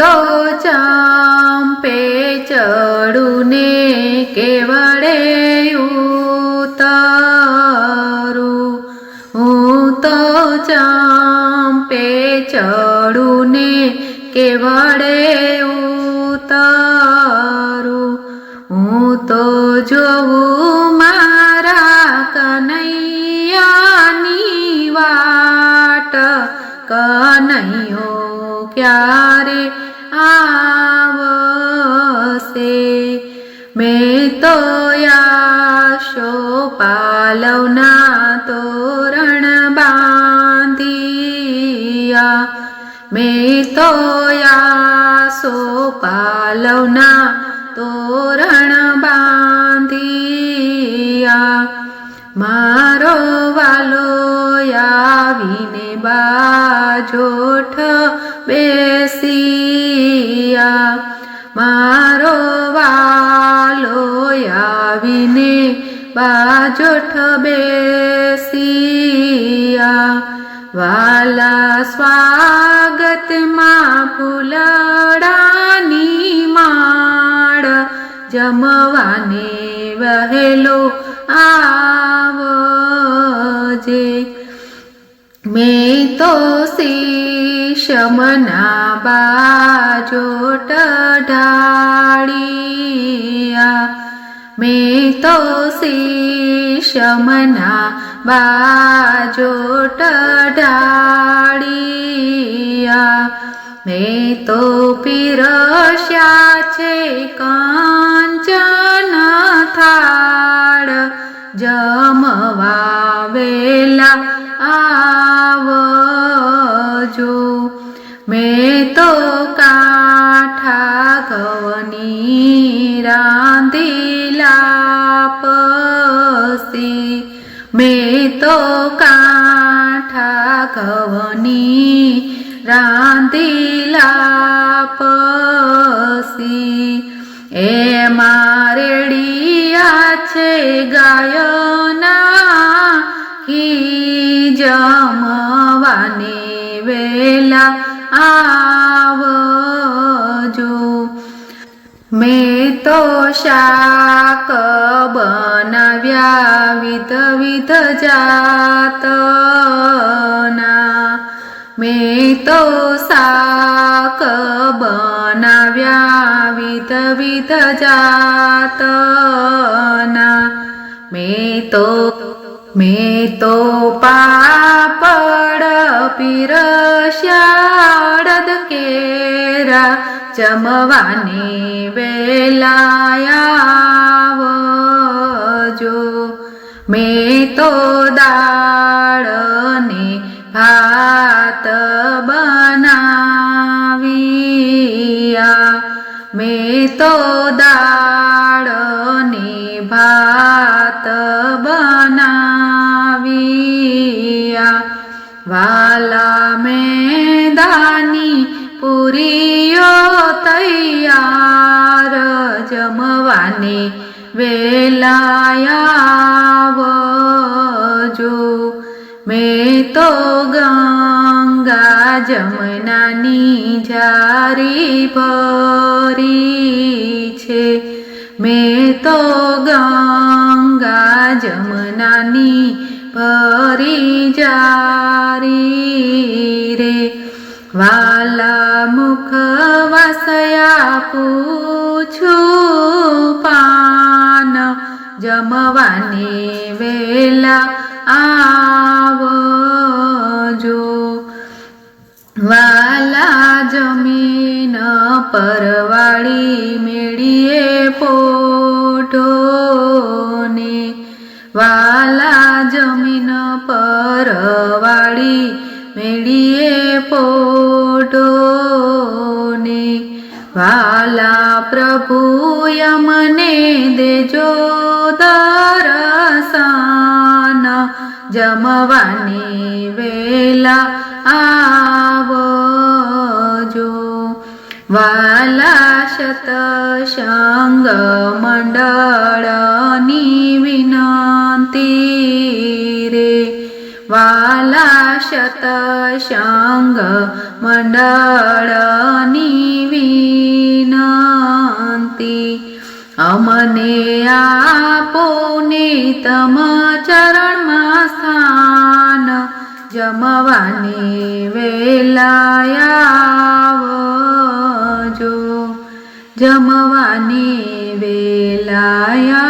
તો ચાંપે ચડુને કેવડે ઉતારું? હું તો ચંપે ચડુને કેવડે ઉતારું? હું તો જોઉં આવશે મેં તો યાશો પાલવના તોરણ બાંધિયા. મેં તો યાસો પાલવના તોરણ બાંધિયા. મારો વાલો આવીને બાજોઠ બેસિયા મારો વાલો આવીને બાજોઠ બેસિયા. વાલા સ્વાગતમાં ફૂલડાની માળ જમવાને વહેલો આવજે. મેં તો શીશમના બાજોટ ઢાળિયા મેં તો શીશમના બાજોટ ઢાળિયા મેં તો પીરસ્યા છે કાંચન થાળ જમવા વેલા આવજો મેં તો કાઠા ઘવની રાંધીલા પસી મેં તો કાઠા ઘવની રાંધીલા પસી એ મારેડિયા છે ગાયના કી જમવાની વેલા આવજો મેં તો શાક બનાવ્યા વિધ વિધ જાતના મેં તો શાક બનાવ્યા વિધ વિધ જાતના મેં તો મેં તો પાપડ પીરસ્યાડદ કેરા જમવાને વેલાયાવજો. મેં તો દાળને ભાત બનાવ્યા. મેં તો દાળ વાલા મેદાની પૂરીઓ તૈયાર જમવાને વેલાયાવજો મેં તો ગંગા જમનાની જારી ભરી છે. મેં તો ગંગા જમનાની ભરી જારી રે વાલા મુખ વસયા પૂછું પાન જમવાની વેલા આવજો વાલા જમીન પરવાળી મેળીએ પોઢોને પરવાળી મેળીએ પોઢોને વાલા પ્રભુ યમને દેજો દરસાન. જમવાની વેલા આવજો. વાલા શત સંગ મંડળની વિનંતી. વાલા સતસંગ મંડળની વિનંતી. અમને આપો ને તમ ચરણમાં સ્થાન. જમવાને વેલાયાવજો જમવાની વેલાયાવજો